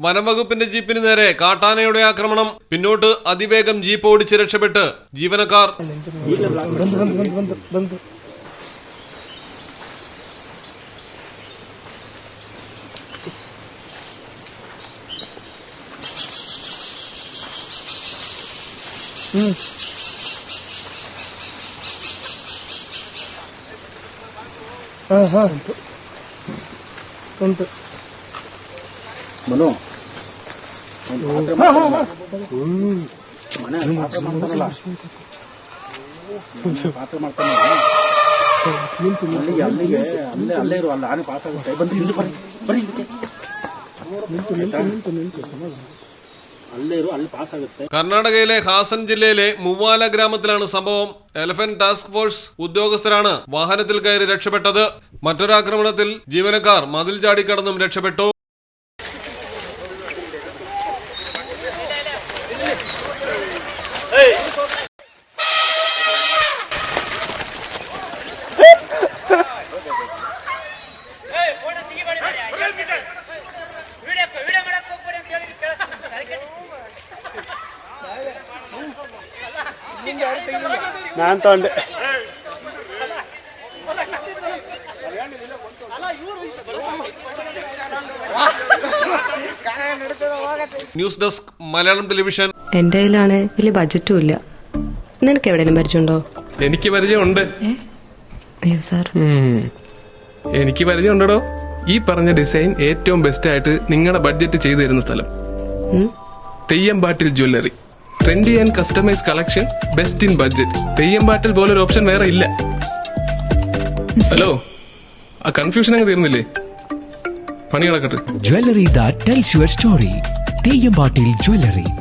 വനംവകുപ്പിന്റെ ജീപ്പിന് നേരെ കാട്ടാനയുടെ ആക്രമണം പിന്നോട്ട് അതിവേഗം ജീപ്പ് ഓടിച്ച് രക്ഷപ്പെട്ട് ജീവനക്കാർ ആഹാ Uh-huh. ಪಾತ್ರೆ ಮಾಡ್ತಾನಲ್ಲ. ಮನೆ ಪಾತ್ರೆ ಮಾಡ್ತಾನಲ್ಲ ಮನೆ ಪಾತ್ರೆ ಮಾಡ್ತಾನಲ್ಲ ಅಲ್ಲಿಗೆ ಅಲ್ಲಿಗೆ ಅಲ್ಲೇ ಅಲ್ಲೇ ಇರು ಅಲ್ಲ ಆನೆ ಪಾಸ್ ಆಗುತ್ತೆ ಬಂದು ಇಲ್ಲಿ ಬರ್ರಿ ಬರ್ರಿ ಇದಕ್ಕೆ ಅಲ್ಲೇ ಇರು ಅಲ್ಲಿ ಪಾಸ್ ಆಗುತ್ತೆ കർണാടകയിലെ ഹാസൻ ജില്ലയിലെ മുവാല ഗ്രാമത്തിലാണ് സംഭവം എലഫന്റ് ടാസ്ക് ഫോഴ്സ് ഉദ്യോഗസ്ഥരാണ് വാഹനത്തിൽ കയറി രക്ഷപ്പെട്ടത് മറ്റൊരാക്രമണത്തിൽ ജീവനക്കാർ മതിൽ ചാടിക്കടന്നും രക്ഷപ്പെട്ടു. ഞാൻ തോണ്ട് ന്യൂസ് ഡെസ്ക് മലയാളം ടെലിവിഷൻ. എന്റെ കയ്യിലാണ് വലിയ ബജറ്റും ഇല്ല. നിനക്ക് എവിടെയും പരിചയമുണ്ടോ? എനിക്ക് പരിചയമുണ്ട്. അയ്യോ സാർ എനിക്ക് പരിചയമുണ്ടോ ഈ പറഞ്ഞ ഡിസൈൻ ഏറ്റവും ബെസ്റ്റ് ആയിട്ട് നിങ്ങളുടെ ബഡ്ജറ്റ് ചെയ്തു തരുന്ന സ്ഥലം. Theyyampattil jewellery trendy and customise collection best in budget Theyyampattil പോലൊരു ഓപ്ഷൻ വേറെ ഇല്ല. ഹലോ? ആ കൺഫ്യൂഷൻ അങ്ങ് തീർന്നില്ലേ? പണി കിടക്കട്ടെ that tells your story Theyyampattil Jewelry.